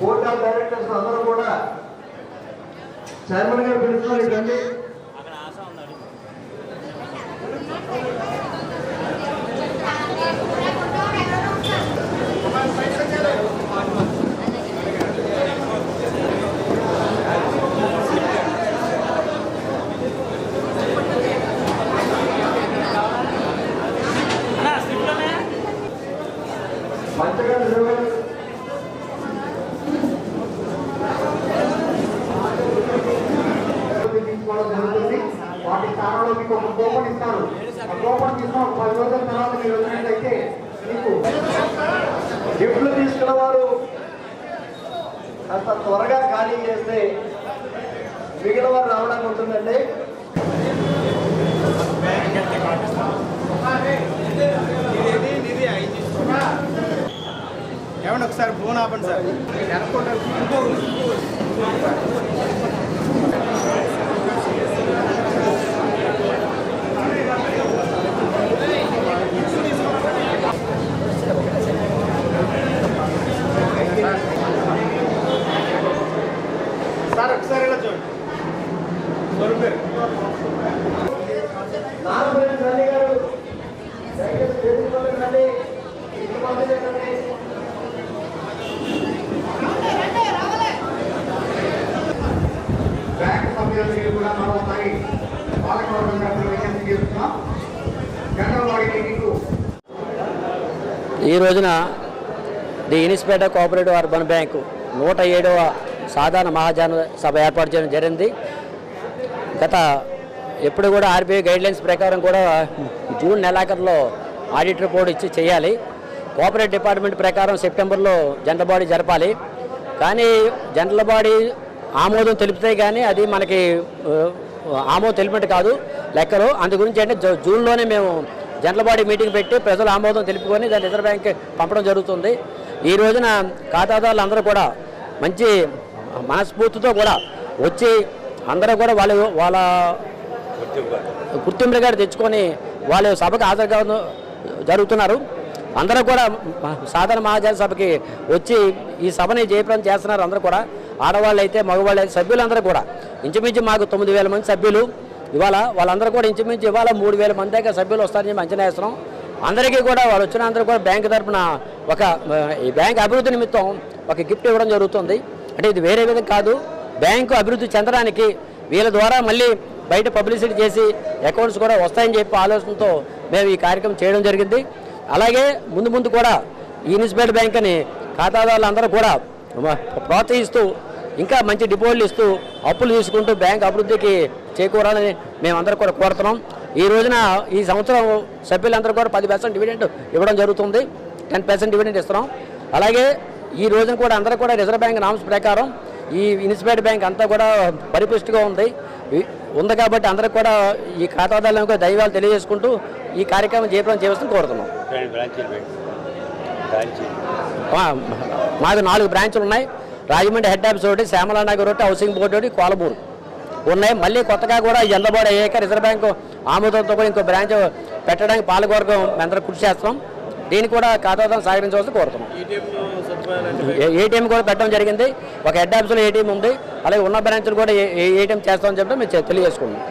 board of directors అందరూ కూడా chairman గారు పిలుస్తున్నారు ఇక్కడండి. పంచగా వాటి మీకు ఒక కూపన్ ఇస్తారు ఆ కూపన్ తీసుకుని ఒక పది రోజుల తర్వాత మీరు వచ్చినట్లయితే మీకు గిఫ్ట్లు తీసుకున్న వారు అంత త్వరగా ఖాళీ చేస్తే మిగిలిన వారు రావడానికి ఉంటుందండి. ఏమండి ఒకసారి ఫోన్ ఆపండి సార్ ఒకసారి ఇలా చూడండి దొరికారు నాలుగు రండి గారు దయచేసి తెలుసుకోండి రండి ఇంతమంది రండి బ్యాంక్ సభ్యులకి కూడా మరోసారి పాలకవర్గం తరఫున విజ్ఞప్తి చేస్తున్నాం జనరల్ బాడీ మీటింగ్ ఈ రోజున ది ఇనిస్పేట కోఆపరేటివ్ అర్బన్ బ్యాంకు నూట ఏడవ సాధారణ మహాజన సభ ఏర్పాటు చేయడం జరిగింది. గత ఎప్పుడు కూడా ఆర్బీఐ గైడ్లైన్స్ ప్రకారం కూడా జూన్ నెలాఖరులో ఆడిట్ రిపోర్ట్ ఇచ్చి చేయాలి. కోఆపరేటివ్ డిపార్ట్మెంట్ ప్రకారం సెప్టెంబర్లో జనరల్ బాడీ జరపాలి. కానీ జనరల్ బాడీ ఆమోదం తెలిపితే కానీ అది మనకి ఆమోదం తెలిపినట్టు కాదు లెక్కలు. అందు గురించి అంటే జూ- జూన్లోనే మేము జనరల్ బాడీ మీటింగ్ పెట్టి ప్రజల ఆమోదం తెలుపుకొని దాన్ని రిజర్వ్ బ్యాంక్ పంపడం జరుగుతుంది. ఈ రోజున ఖాతాదారులు అందరూ కూడా మంచి మనస్ఫూర్తితో కూడా వచ్చి అందరూ కూడా వాళ్ళు వాళ్ళ గుర్తింపులు గారు తెచ్చుకొని వాళ్ళ సభకు హాజరు కావడం జరుగుతున్నారు. అందరూ కూడా సాధారణ మహాజన సభకి వచ్చి ఈ సభని జయప్రదం చేస్తున్నారు అందరూ కూడా. ఆడవాళ్ళు అయితే మగవాళ్ళు అయితే సభ్యులందరూ కూడా. ఇంచుమించు మాకు తొమ్మిది వేల మంది సభ్యులు. ఇవాళ వాళ్ళందరూ కూడా ఇంచుమించు ఇవాళ మూడు వేల మంది దాకా సభ్యులు వస్తారని చెప్పి అంచనా వేస్తున్నాం. అందరికీ కూడా వాళ్ళు వచ్చిన అందరూ కూడా బ్యాంక్ తరఫున ఒక ఈ బ్యాంక్ అభివృద్ధి నిమిత్తం ఒక గిఫ్ట్ ఇవ్వడం జరుగుతుంది. అంటే ఇది వేరే విధంగా కాదు. బ్యాంకు అభివృద్ధి చెందడానికి వీళ్ళ ద్వారా మళ్ళీ బయట పబ్లిసిటీ చేసి అకౌంట్స్ కూడా వస్తాయని చెప్పి ఆలోచనతో మేము ఈ కార్యక్రమం చేయడం జరిగింది. అలాగే ముందు ముందు కూడా ఈ మున్సిపల్ బ్యాంక్ అని ఖాతాదారులందరూ కూడా ప్రోత్సహిస్తూ ఇంకా మంచి డిపాజిట్లు ఇస్తూ అప్పులు తీసుకుంటూ బ్యాంక్ అభివృద్ధికి చేకూరాలని మేమందరూ కూడా కోరుతున్నాం. ఈ రోజున ఈ సంవత్సరం సభ్యులందరూ కూడా పది పర్సెంట్ డివిడెంట్ ఇవ్వడం జరుగుతుంది. టెన్ పర్సెంట్ డివిడెంట్ ఇస్తున్నాం. అలాగే ఈ రోజున కూడా అందరూ కూడా రిజర్వ్ బ్యాంక్ నామ్స్ ప్రకారం ఈ ఇన్స్పైర్డ్ బ్యాంక్ అంతా కూడా పరిపుష్టిగా ఉంది. ఉంది కాబట్టి అందరూ కూడా ఈ ఖాతాదారులను కూడా దైవాలు తెలియజేసుకుంటూ ఈ కార్యక్రమం జయప్రదం చేయవలసింది కోరుతున్నాం. మాకు నాలుగు బ్రాంచులు ఉన్నాయి. రాజమండ్రి హెడ్ ఆఫీస్ ఒకటి శ్యామలా నగర్ ఒకటి హౌసింగ్ బోర్డు ఒకటి కోలమూరు ఉన్నాయి. మళ్ళీ కొత్తగా కూడా జల్లబోర్డు అయ్యాక రిజర్వ్ బ్యాంకు ఆమోదంతో కూడా ఇంకో బ్రాంచ్ పెట్టడానికి పాలకవర్గం అందరూ కృషి చేస్తాం దీన్ని కూడా ఖాతాదారులను సహకరించవలసి కోరుతున్నాం. ఏ- ఏటీఎం కూడా పెట్టడం జరిగింది. ఒక హెడ్ ఆఫీస్లో ఏటీఎం ఉంది. అలాగే ఉన్న బ్రాంచ్లు కూడా ఏ- ఏటీఎం చేస్తామని చెప్పడం మేము తెలియజేసుకున్నాం